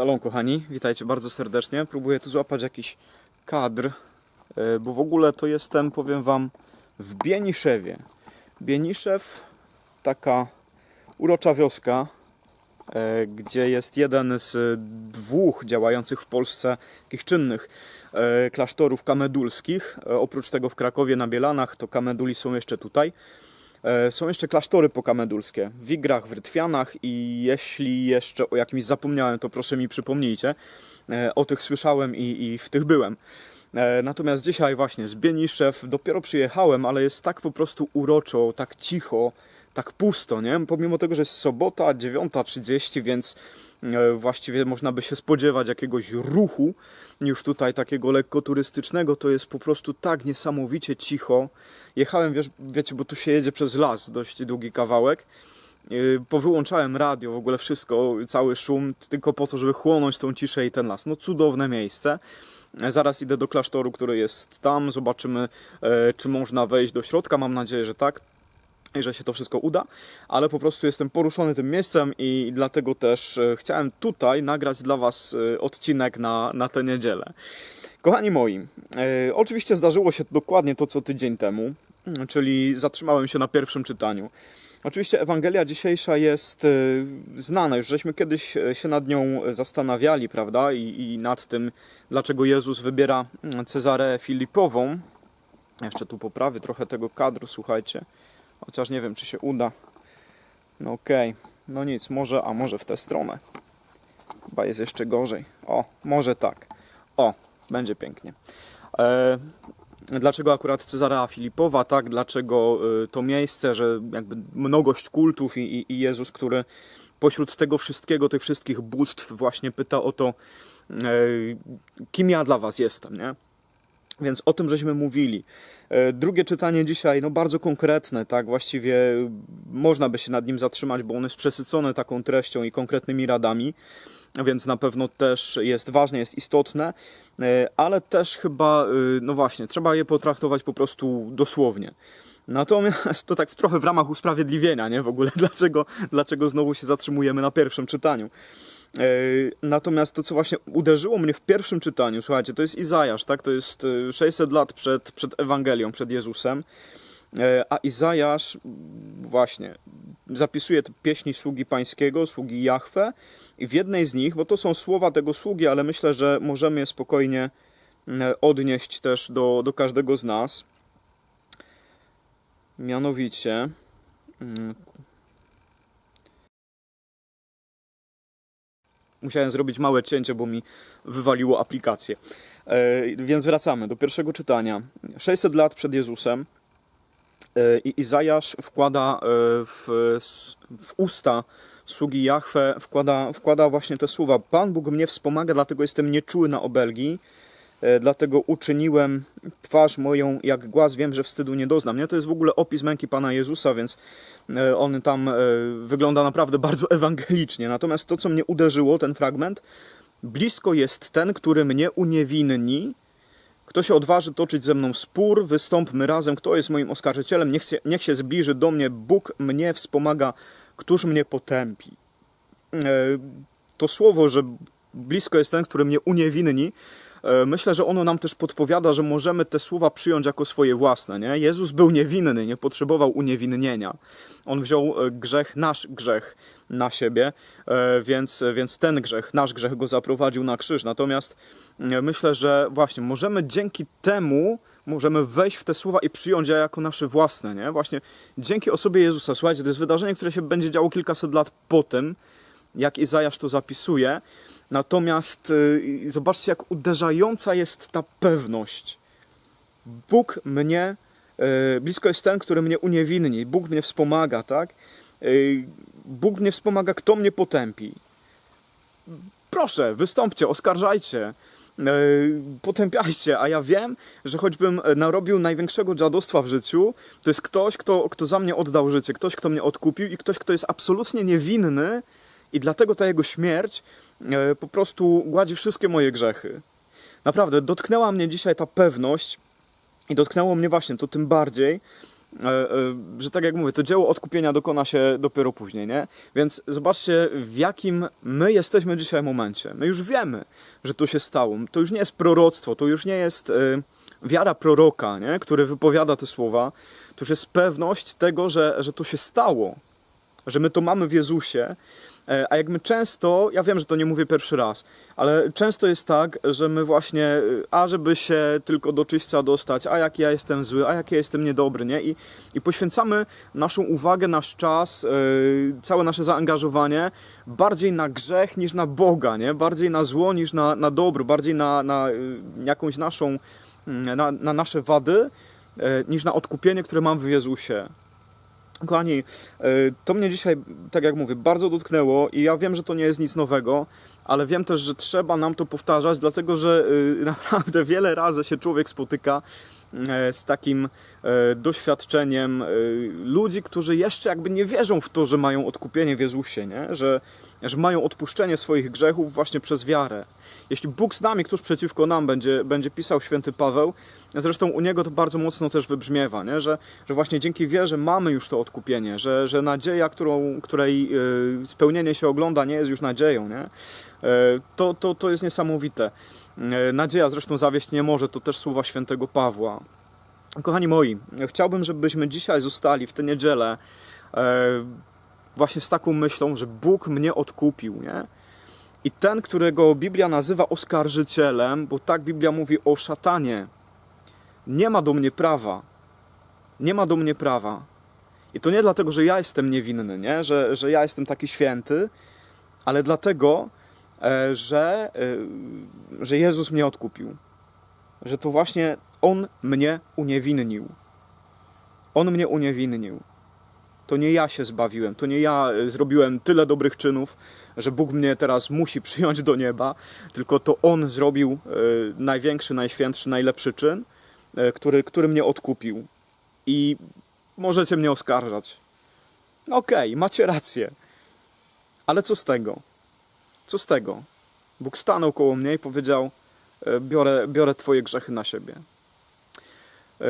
Szalom kochani, witajcie bardzo serdecznie. Próbuję tu złapać jakiś kadr, e, bo w ogóle to jestem, powiem wam, w Bieniszewie. Bieniszew, taka urocza wioska, e, gdzie jest jeden z dwóch działających w Polsce takich czynnych e, klasztorów kamedulskich. Oprócz tego w Krakowie na Bielanach to kameduli są jeszcze tutaj. E, Są jeszcze klasztory pokamedulskie w Igrach, w Rytwianach i jeśli jeszcze o jakimś zapomniałem, to proszę mi przypomnijcie. E, O tych słyszałem i, i w tych byłem. E, Natomiast dzisiaj właśnie z Bieniszew dopiero przyjechałem, ale jest tak po prostu uroczo, tak cicho, tak pusto, nie? Pomimo tego, że jest sobota 9.30, więc e, właściwie można by się spodziewać jakiegoś ruchu już tutaj takiego lekko turystycznego, to jest po prostu tak niesamowicie cicho. Jechałem, wiesz, wiecie, bo tu się jedzie przez las, dość długi kawałek. Yy, Powyłączałem radio, w ogóle wszystko, cały szum, tylko po to, żeby chłonąć tą ciszę i ten las. No cudowne miejsce. E, Zaraz idę do klasztoru, który jest tam, zobaczymy, e, czy można wejść do środka. Mam nadzieję, że tak i że się to wszystko uda, ale po prostu jestem poruszony tym miejscem i dlatego też e, chciałem tutaj nagrać dla Was e, odcinek na, na tę niedzielę. Kochani moi, e, oczywiście zdarzyło się dokładnie to, co tydzień temu, czyli zatrzymałem się na pierwszym czytaniu. Oczywiście Ewangelia dzisiejsza jest znana, już żeśmy kiedyś się nad nią zastanawiali, prawda, i, i nad tym, dlaczego Jezus wybiera mm, Cezarę Filipową. Jeszcze tu poprawię trochę tego kadru, słuchajcie. Chociaż nie wiem, czy się uda. No okej, no nic, może, a może w tę stronę. Chyba jest jeszcze gorzej. O, może tak. O, będzie pięknie. E, dlaczego akurat Cezarea Filipowa, tak? Dlaczego e, to miejsce, że jakby mnogość kultów i, i, i Jezus, który pośród tego wszystkiego, tych wszystkich bóstw właśnie pyta o to, e, kim ja dla was jestem, nie? Więc o tym żeśmy mówili. E, Drugie czytanie dzisiaj, no bardzo konkretne, tak? Właściwie można by się nad nim zatrzymać, bo ono jest przesycone taką treścią i konkretnymi radami, więc na pewno też jest ważne, jest istotne, e, ale też chyba, e, no właśnie, trzeba je potraktować po prostu dosłownie. Natomiast to tak trochę w ramach usprawiedliwienia, nie? W ogóle dlaczego, dlaczego znowu się zatrzymujemy na pierwszym czytaniu. E, Natomiast to, co właśnie uderzyło mnie w pierwszym czytaniu, słuchajcie, to jest Izajasz, tak? To jest e, 600 lat przed, przed Ewangelią, przed Jezusem. E, A Izajasz właśnie zapisuje pieśni sługi pańskiego, sługi Jahwe i w jednej z nich, bo to są słowa tego sługi, ale myślę, że możemy je spokojnie mm, odnieść też do, do każdego z nas. Mianowicie musiałem zrobić małe cięcie, bo mi wywaliło aplikację. E, więc wracamy do pierwszego czytania. 600 lat przed Jezusem e, i Izajasz wkłada e, w, w usta sługi Jahwe, wkłada, wkłada właśnie te słowa. Pan Bóg mnie wspomaga, dlatego jestem nieczuły na obelgi. E, Dlatego uczyniłem twarz moją jak głaz, wiem, że wstydu nie doznam. Nie? To jest w ogóle opis męki Pana Jezusa, więc e, on tam e, wygląda naprawdę bardzo ewangelicznie. Natomiast to, co mnie uderzyło, ten fragment, blisko jest ten, który mnie uniewinni. Kto się odważy toczyć ze mną spór, wystąpmy razem, kto jest moim oskarżycielem, niech się, niech się zbliży do mnie, Bóg mnie wspomaga, któż mnie potępi. To słowo, że blisko jest ten, który mnie uniewinni, myślę, że ono nam też podpowiada, że możemy te słowa przyjąć jako swoje własne. Nie? Jezus był niewinny, nie potrzebował uniewinnienia. On wziął e, grzech, nasz grzech na siebie, e, więc, więc ten grzech, nasz grzech go zaprowadził na krzyż. Natomiast e, myślę, że właśnie możemy dzięki temu możemy wejść w te słowa i przyjąć je jako nasze własne, nie? Właśnie dzięki osobie Jezusa. Słuchajcie, to jest wydarzenie, które się będzie działo kilkaset lat po tym, jak Izajasz to zapisuje. Natomiast y, zobaczcie, jak uderzająca jest ta pewność. Bóg mnie, y, blisko jest ten, który mnie uniewinni, Bóg mnie wspomaga, tak? Y, Bóg mnie wspomaga, kto mnie potępi. Proszę, wystąpcie, oskarżajcie. potępiajcie, a ja wiem, że choćbym e, narobił największego dziadostwa w życiu, to jest ktoś, kto, kto za mnie oddał życie, ktoś, kto mnie odkupił i ktoś, kto jest absolutnie niewinny i dlatego ta jego śmierć e, po prostu gładzi wszystkie moje grzechy. Naprawdę, dotknęła mnie dzisiaj ta pewność i dotknęło mnie właśnie to tym bardziej, e, e, że tak jak mówię, to dzieło odkupienia dokona się dopiero później, nie? Więc zobaczcie, w jakim my jesteśmy dzisiaj momencie. My już wiemy, że to się stało. To już nie jest proroctwo, to już nie jest wiara proroka, nie? który wypowiada te słowa. To już jest pewność tego, że, że to się stało, że my to mamy w Jezusie. E, A jak my często, ja wiem, że to nie mówię pierwszy raz, ale często jest tak, że my właśnie, e, a żeby się tylko do czyśćca dostać, a jak ja jestem zły, a jak ja jestem niedobry, nie? I, i poświęcamy naszą uwagę, nasz czas, e, całe nasze zaangażowanie bardziej na grzech niż na Boga, nie? Bardziej na zło niż na, na dobro, bardziej na, na jakąś naszą, mm, na, na nasze wady, niż na odkupienie, które mam w Jezusie. Kochani, e, to mnie dzisiaj, tak jak mówię, bardzo dotknęło i ja wiem, że to nie jest nic nowego, ale wiem też, że trzeba nam to powtarzać, dlatego że e, naprawdę wiele razy się człowiek spotyka z takim e, doświadczeniem e, ludzi, którzy jeszcze jakby nie wierzą w to, że mają odkupienie w Jezusie, nie? Że, że mają odpuszczenie swoich grzechów właśnie przez wiarę. Jeśli Bóg z nami, któż przeciwko nam, będzie, będzie pisał święty Paweł, zresztą u niego to bardzo mocno też wybrzmiewa, nie? Że, że właśnie dzięki wierze mamy już to odkupienie, że, że nadzieja, którą, której spełnienie się ogląda, nie jest już nadzieją. Nie? To, to, to jest niesamowite. Y, nadzieja zresztą zawieść nie może, to też słowa świętego Pawła. Kochani moi, chciałbym, żebyśmy dzisiaj zostali w tę niedzielę e, właśnie z taką myślą, że Bóg mnie odkupił, nie? I ten, którego Biblia nazywa oskarżycielem, bo tak Biblia mówi o szatanie, nie ma do mnie prawa. Nie ma do mnie prawa. I to nie dlatego, że ja jestem niewinny, nie? Że, że ja jestem taki święty, ale dlatego, e, że, e, że Jezus mnie odkupił. Że to właśnie On mnie uniewinnił. On mnie uniewinnił. To nie ja się zbawiłem, to nie ja e, zrobiłem tyle dobrych czynów, że Bóg mnie teraz musi przyjąć do nieba, tylko to On zrobił e, największy, najświętszy, najlepszy czyn, e, który, który mnie odkupił. I możecie mnie oskarżać. No Okej, macie rację. Ale co z tego? Co z tego? Bóg stanął koło mnie i powiedział: e, Biorę, biorę Twoje grzechy na siebie. E,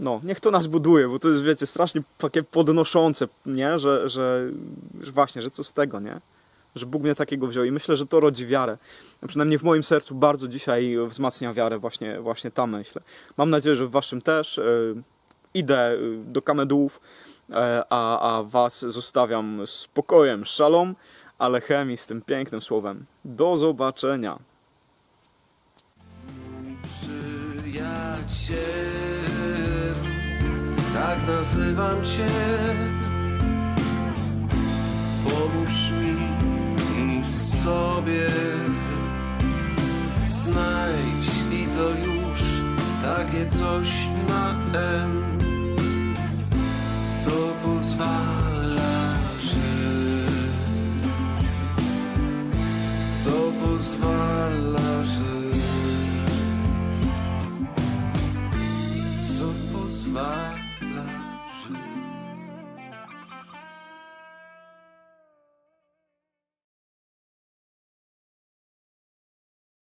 No, niech to nas buduje, bo to jest, wiecie, strasznie takie podnoszące, nie? Że, że, że właśnie, że co z tego, nie? Że Bóg mnie takiego wziął i myślę, że to rodzi wiarę. Przynajmniej w moim sercu bardzo dzisiaj wzmacnia wiarę właśnie, właśnie ta myśl. Mam nadzieję, że w waszym też. E, Idę do kamedułów, a, a was zostawiam spokojem, szalom, ale chemii z tym pięknym słowem. Do zobaczenia. przyjaciel, tak nazywam Cię. Pomóż mi sobie, znajdź i to już takie coś na M, for